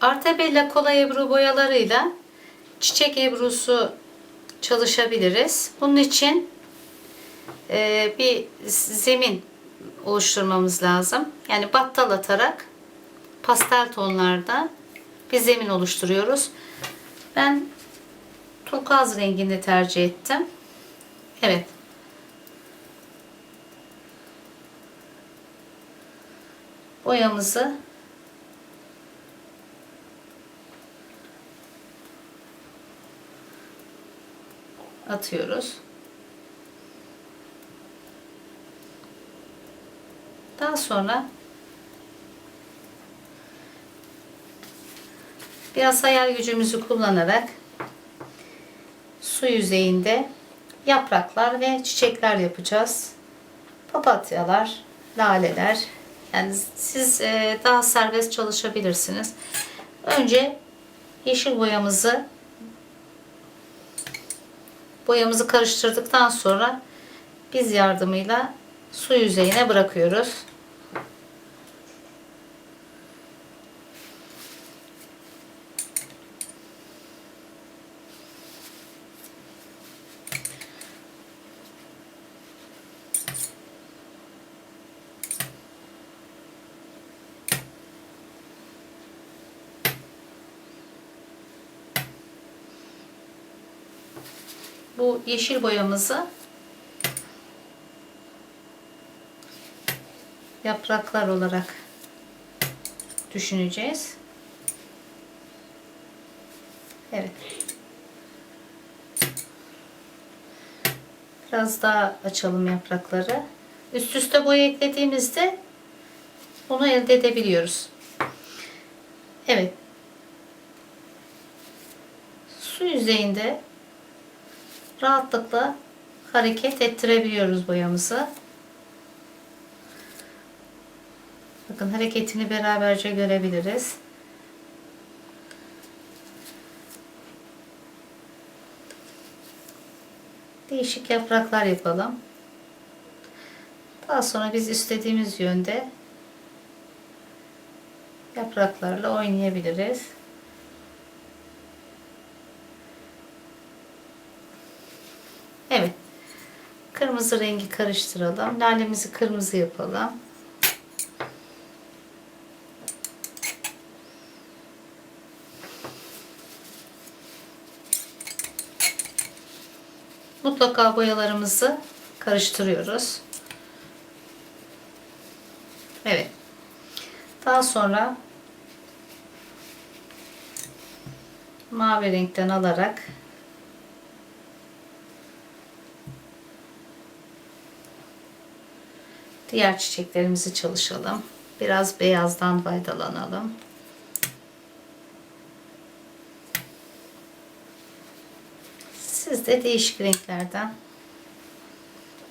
Artabella kola ebru boyalarıyla çiçek ebrusu çalışabiliriz. Bunun için e, bir zemin oluşturmamız lazım. Yani battal atarak pastel tonlarda bir zemin oluşturuyoruz. Ben turkuaz rengini tercih ettim. Evet. Boyamızı atıyoruz. Daha sonra biraz hayal gücümüzü kullanarak su yüzeyinde yapraklar ve çiçekler yapacağız. Papatyalar, laleler. Yani siz e, daha serbest çalışabilirsiniz. Önce yeşil boyamızı boyamızı karıştırdıktan sonra biz yardımıyla su yüzeyine bırakıyoruz. Bu yeşil boyamızı yapraklar olarak düşüneceğiz. Evet. Biraz daha açalım yaprakları. Üst üste boya eklediğimizde bunu elde edebiliyoruz. Evet. Su yüzeyinde rahatlıkla hareket ettirebiliyoruz boyamızı. Bakın hareketini beraberce görebiliriz. Değişik yapraklar yapalım. Daha sonra biz istediğimiz yönde yapraklarla oynayabiliriz. Evet. Kırmızı rengi karıştıralım. Lalemizi kırmızı yapalım. Mutlaka boyalarımızı karıştırıyoruz. Evet. Daha sonra mavi renkten alarak diğer çiçeklerimizi çalışalım. Biraz beyazdan faydalanalım. Siz de değişik renklerden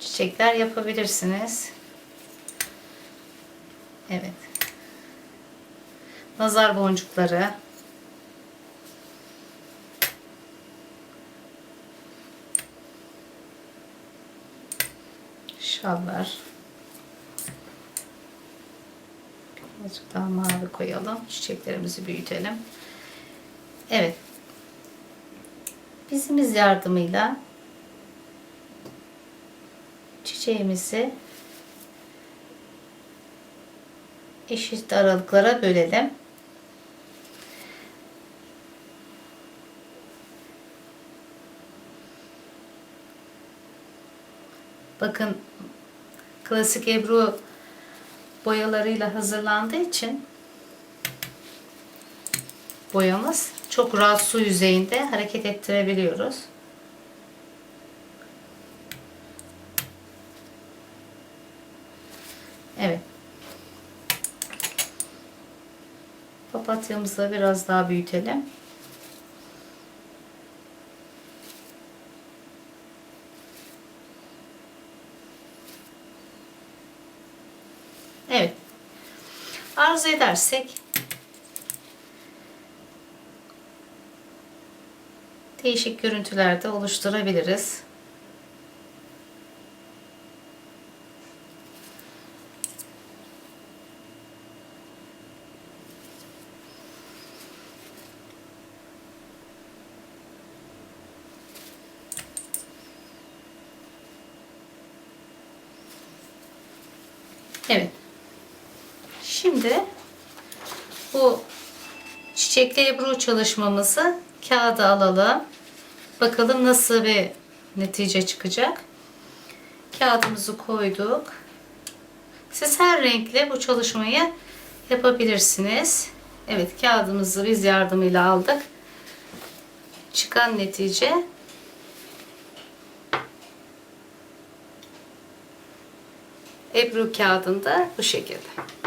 çiçekler yapabilirsiniz. Evet. Nazar boncukları. Şallar. Birazcık daha mavi koyalım. Çiçeklerimizi büyütelim. Evet. Bizimiz yardımıyla çiçeğimizi eşit aralıklara bölelim. Bakın klasik ebru boyalarıyla hazırlandığı için boyamız çok rahat su yüzeyinde hareket ettirebiliyoruz. Evet. Papatyamızı biraz daha büyütelim. arz edersek değişik görüntülerde oluşturabiliriz. Evet. Şimdi bu çiçekli ebru çalışmamızı kağıda alalım. Bakalım nasıl bir netice çıkacak. Kağıdımızı koyduk. Siz her renkle bu çalışmayı yapabilirsiniz. Evet kağıdımızı biz yardımıyla aldık. Çıkan netice Ebru kağıdında bu şekilde.